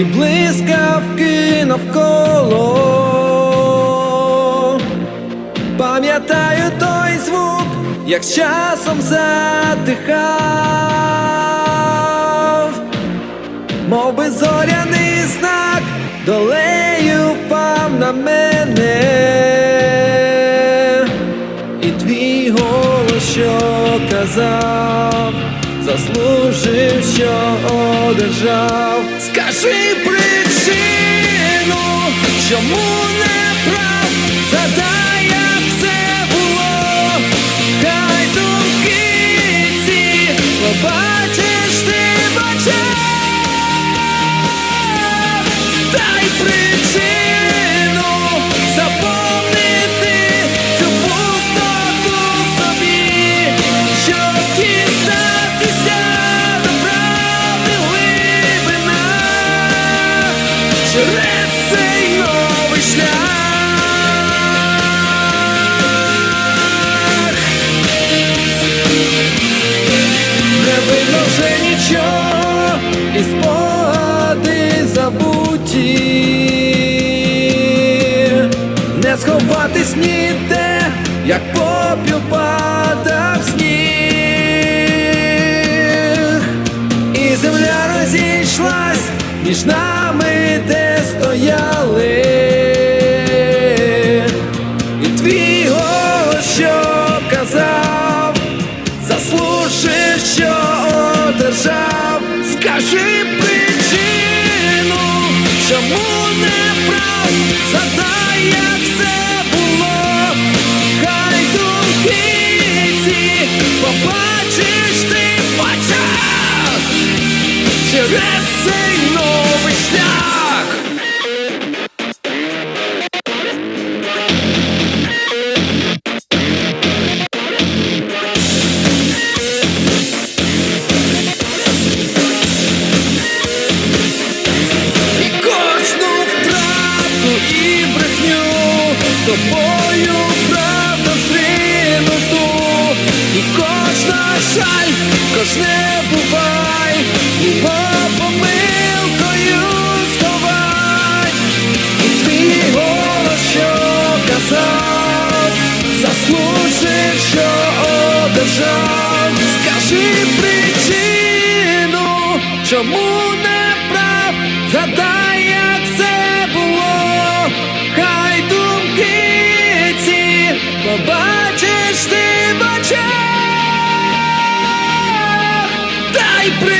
і блискавки навколо. Пам'ятаю той звук, як з часом затихав, мов би зоряний знак, долею впав на мене, і твій голос, що казав, заслужив, що одержав. Скажи причину, чому не прав, задай, як це було, хай думки побачиш ти в очах. Дай причину забуті, не сховатись ніде, як попіл падав сніг, і земля розійшлась між нами, де стояли, і твій голос, що казав заслужив, що одержав, скажи побачиш ти в очах через цей новий шлях. Кожну втрату і брехню тобою правда зринуту І кожна жаль, кожне бувай, було помилкою сховай. І твій голос, що казав, заслужив, що одержав, скажи причину, чому не прав, задай, як це було, хай думки ці побачиш ти в очах, дай причину.